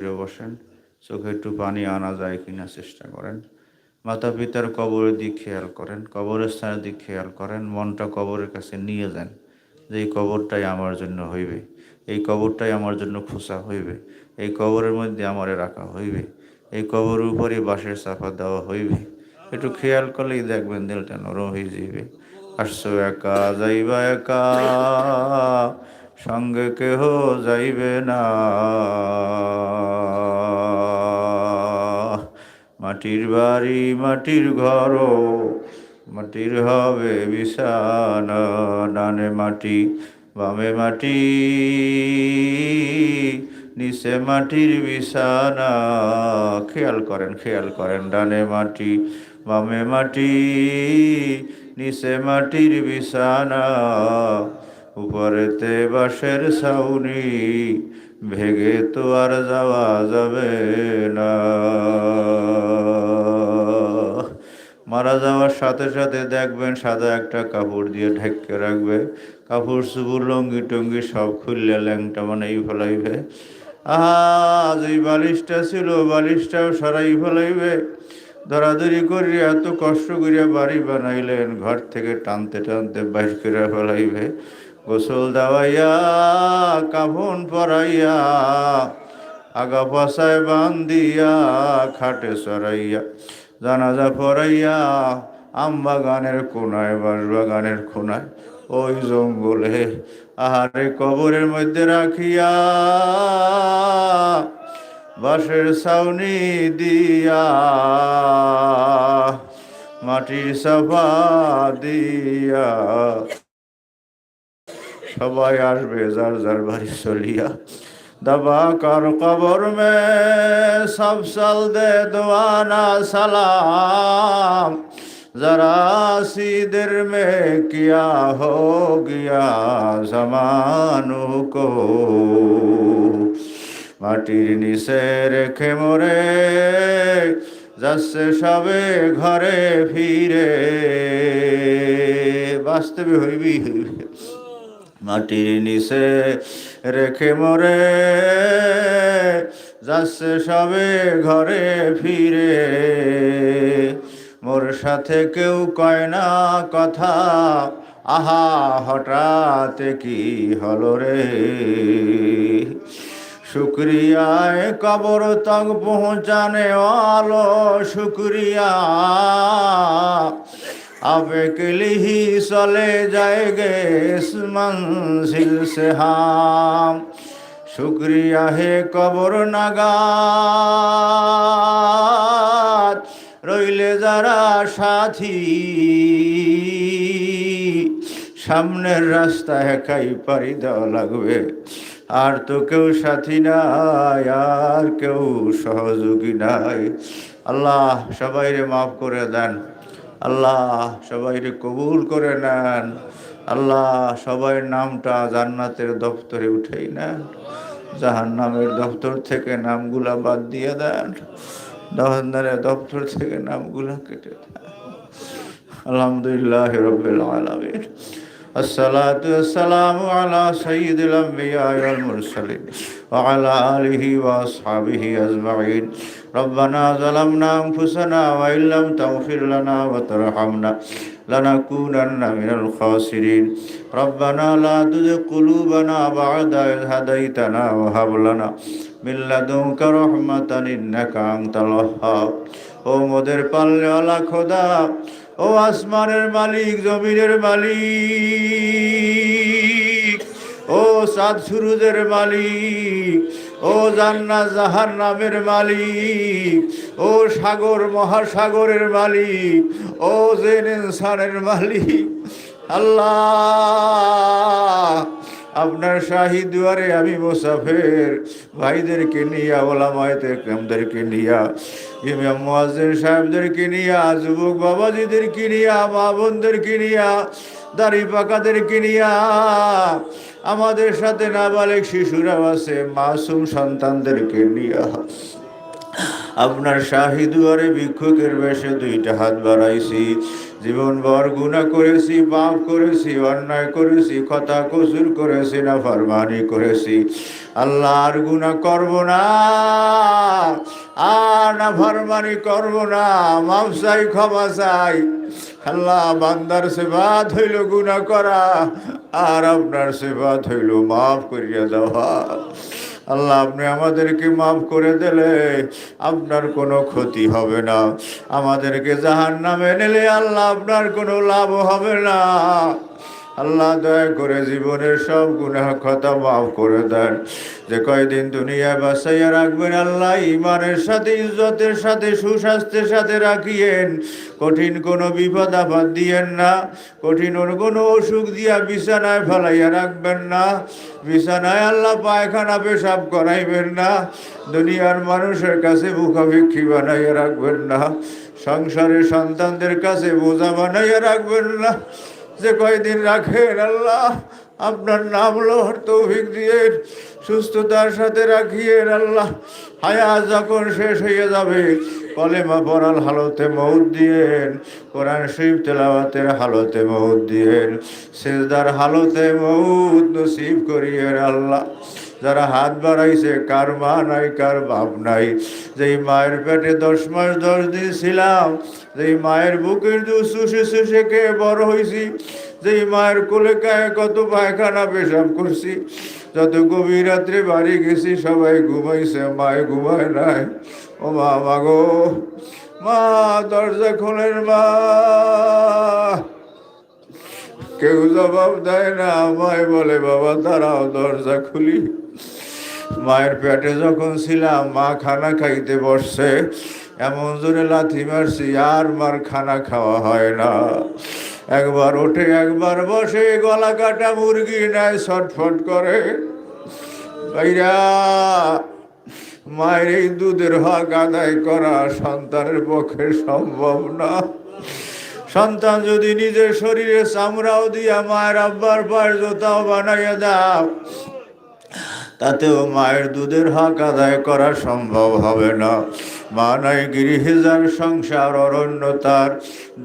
ফিরে বসেন, চোখে একটু পানি আনা যায় কিনা চেষ্টা করেন। মাতা পিতার কবরের দিক খেয়াল করেন, কবরস্থানের দিক খেয়াল করেন, মনটা কবরের কাছে নিয়ে যান যে এই কবরটাই আমার জন্য হইবে, এই কবরটাই আমার জন্য খোসা হইবে, এই কবরের মধ্যে আমারে রাখা হইবে, এই কবরের উপরে বাঁশের চাপা দেওয়া হইবে। একটু খেয়াল করলেই দেখবেন দিলটা নরম হয়ে যাবে আসছো একা, যাইবা একা সঙ্গে কেহ যাইবে না। মাটির বাড়ি, মাটির ঘর, মাটির হবে বিছানা। ডানে মাটি, বামে মাটি, নিচে মাটির বিছানা। খেয়াল করেন খেয়াল করেন, ডানে মাটি, বামে মাটি, নিচে মাটির বিছানা। উপরেতে বাঁশের ছাউনি, ভেগে তো আর যাওয়া যাবে না। মারা যাওয়ার সাথে সাথে দেখবেন সাদা একটা কাপড় দিয়ে ঢেকে রাখবে। কাপড়, চুপুর, লঙ্গি টঙ্গি সব খুললে ল্যাংটা বানাই ফেলাইবে। আজ এই বালিশটা ছিল, বালিশটাও সরাই ফেলাইবে। ধরাধরি করিয়া এত কষ্ট করিয়া বাড়ি বানাইলেন, ঘর থেকে টানতে টানতে বাইর করে ফেলাইবে। গোসল দেওয়াইয়া, কাফন পরাইয়া, আগা পাশায় বান্দিয়া খাটে সরাইয়া, জানাজা পরাইয়া, আম বাগানের কোনায়, বাঁশ বাগানের কোনায়, ওই জঙ্গলে আহারে কবরের মধ্যে রাখিয়া, বাঁশের ছাউনি দিয়া, মাটির সাফা দিয়া সবাই আসবে যার যার বাড়ি চলিয়া दबा कर कबर में सब चल दे दुआना सलाम जरा सी देर में क्या हो गया जमानों को মাটির নিচে রেখে মরে যাচ্ছে সবে ঘরে ফিরে বাস্তবে হইবি হইবে মাটির নিচে রেখে মরে যাচ্ছে সবে ঘরে ফিরে। মোর সাথে কেউ কয় না কথা, আহা, হঠাৎ কি হলো রে? শুক্রিয়ায় কবর তক পৌঁছানে আলো শুক্রিয়া। अब ही चले जाएंगे इस मंजिल से हम शुक्रिया है कबर নাগাদ রইলে যারা সাথী সামনের রাস্তা একাই পাড়ি দেওয়া লাগবে আর তো কেউ সাথী নাই আর কেউ সহযোগী নাই আল্লাহ সবাইরে মাফ করে দেন আল্লাহ, সবাইরে কবুল করে নেন। আল্লাহ, সবাই নামটা জান্নাতের দপ্তরে উঠেই নেন। জাহান নামের দপ্তর থেকে নামগুলা বাদ দিয়ে দেন। দহন্দারের দপ্তর থেকে নামগুলা কেটে দেন। আলহামদুলিল্লাহ রবিল আলমিন। الصلاة والسلام على سيد الأنبياء والمرسلين وعلى آله وأصحابه أجمعين ربنا ظلمنا أنفسنا وإن لم تغفر لنا وترحمنا لنكونن من الخاسرين ربنا لا تزغ قلوبنا بعد إذ هديتنا وهب لنا من لدنك رحمة إنك أنت الوهاب ও মোদের পাল্লেওয়ালা খোদা ও আসমানের মালিক, জমিনের মালিক, ও সাত সুরুদের মালিক, ও জান্না জাহার নামের মালিক, ও সাগর মহাসাগরের মালিক, ও জেন ইনসানের মালিক। আল্লাহ আপনার শাহী দুয়ারে আমি মোসাফের, ভাইদেরকে নিয়া ওলামায়তে কামদেরকে নিয়া, ইমাম মুয়াজ্জিন সাহেবদেরকে নিয়া, যুবক বাবাজিদেরকে নিয়া, মা বোনদেরকে নিয়া, দাড়ি পাকাদেরকে নিয়া, আমাদের সাথে নাবালেক শিশুরাও আছে, মাসুম সন্তানদেরকে নিয়া। আপনার শাহি দুয়ারে ভিক্ষুকের বেশে দুইটা হাত বাড়াইছি। জীবন ভর গুণা করেছি, পাপ করেছি, অন্যায় করেছি, কথা কসুর করেছি না ফরমানি করেছি। আল্লাহ আর গুণা করব না, আর না ফরমানি করব না, মাফ চাই, ক্ষমা চাই। আল্লাহ, বান্দার সেবা হইল গুণা করা, আর আপনার সেবা হইল মাফ করিয়া দেওয়া। আল্লাহ আপনি আমাদেরকে মাফ করে দিলে আপনার কোনো ক্ষতি হবে না। আমাদেরকে জাহান নামে নিলে আল্লাহ আপনার কোনো লাভ হবে না। আল্লাহ দয়া করে জীবনের সব গুনাহ কথা মাফ করে দেন। যে কয়দিন দুনিয়ায় বাসাইয়া রাখবেন আল্লাহ ইমানের সাথে, ইজ্জতের সাথে, সুস্বাস্থ্যের সাথে রাখিয়েন। কঠিন কোনো বিপদ আপদ দিয়েন না, কঠিন কোনো অসুখ দিয়া বিছানায় ফেলাইয়া রাখবেন না। বিছানায় আল্লাহ পায়খানা পেশাব করাইবেন না, দুনিয়ার মানুষের কাছে মুখাভিক্ষি বানাইয়া রাখবেন না, সংসারের সন্তানদের কাছে বোঝা বানাইয়া রাখবেন না। যে কয়েকদিন রাখেন আল্লাহ? আপনার নাম লোহর তৌফিক দিয়ে সুস্থতার সাথে রাখিয়ে আল্লাহ। হায়া যখন শেষ হয়ে যাবে, কলেমা পড়াল হালতে মৌত দিয়েন, কোরআন শিব তেলাওয়াতের হালতে মৌত দিয়েন, সেজদার হালতে মৌত নসিব করিয়েন আল্লাহ। যারা হাত বাড়াইছে, কার মা নাই, কার বাপ নাই। যেই মায়ের পেটে দশ মাস দশ দিন ছিলাম, যেই মায়ের বুকের দুধ শুষে শুষে কে বড় হয়েছি যেই মায়ের কোলে কায়ে কত পায়খানা পেশাব করছি, যত গভীর রাত্রে বাড়ি গেছি, সবাই ঘুমাইছে, মায়ে ঘুমায় নাই। ও মা মাগো মা, দরজা খোলেন মা। কেউ জবাব দেয় না, আমায় বলে, বাবা, দাঁড়াও, দরজা খুলি। মায়ের পেটে যখন ছিলাম, মা খানা খাইতে বসছে। এমন জোরে লাথি মারছি, আর মার খানা খাওয়া হয় না। একবার ওঠে, একবার বসে, গলা কাটা মুরগি নেয়, ছটফট করে। ভাইরা, মায়ের এই দুধের হক আদায় করা সন্তানের পক্ষে সম্ভব না। সন্তান যদি নিজের শরীরে চামড়াও দিয়া মায়ের আব্বার পায়ের জোতাও বানাইয়া দাও তাতেও মায়ের দুধের হক আদায় করা সম্ভব হবে না। মা নাই গৃহিজার সংসার, অরণ্য তার।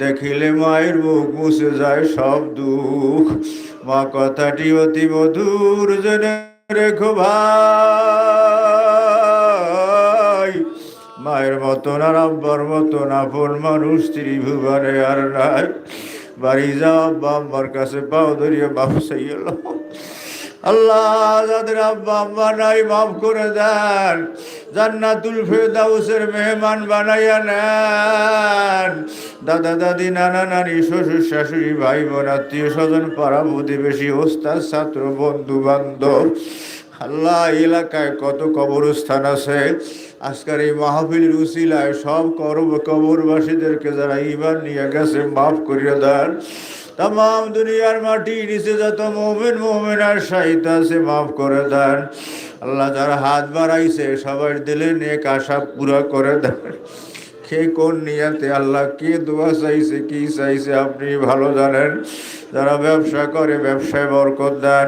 দেখিলে মায়ের মুখ মুছে যায় সব দুঃখ। মা কথাটি অতি মধুর, জেনে রেখো ভাই। মায়ের মতন আর আব্বার মতন আপন মানুষ ত্রিভুবারে আর নাই। বাড়ি যাও, আব্বা আম্মার কাছে পাও ধরিয়ে বাপ সাইল আল্লাহ যাদের আব্বা আম্মা নাই, মাফ করে দেন। জান্নাতুল ফেরদাউসের মেহমান বানাইয়া নেন। দাদা, দাদি, নানা, নানি, শ্বশুর, শাশুড়ি, ভাই বোন, আত্মীয় স্বজন, পাড়া প্রতিবেশী, ওস্তাদ, ছাত্র, বন্ধু, বান্ধব। আল্লাহ এলাকায় কত কবরস্থান আছে? আজকের এই মাহফিলের উসিলায় সব কবরবাসীদেরকে যারা ইমান নিয়ে গেছে, মাফ করিয়া দেন। তাম দুনিয়ার মাটি নিচে যত মোমেন মোমেন আর সাহিত্য আছে, মাফ করে দেন। আল্লাহ যারা হাত বাড়াইছে সবার দিলে নেক আশা পুরা করে দেন। কে কোন নিয়াতে আল্লাহ কে দোয়া চাইছে, কি চাইছে, আপনি ভালো জানেন। যারা ব্যবসা করে, ব্যবসায় বরকত দেন।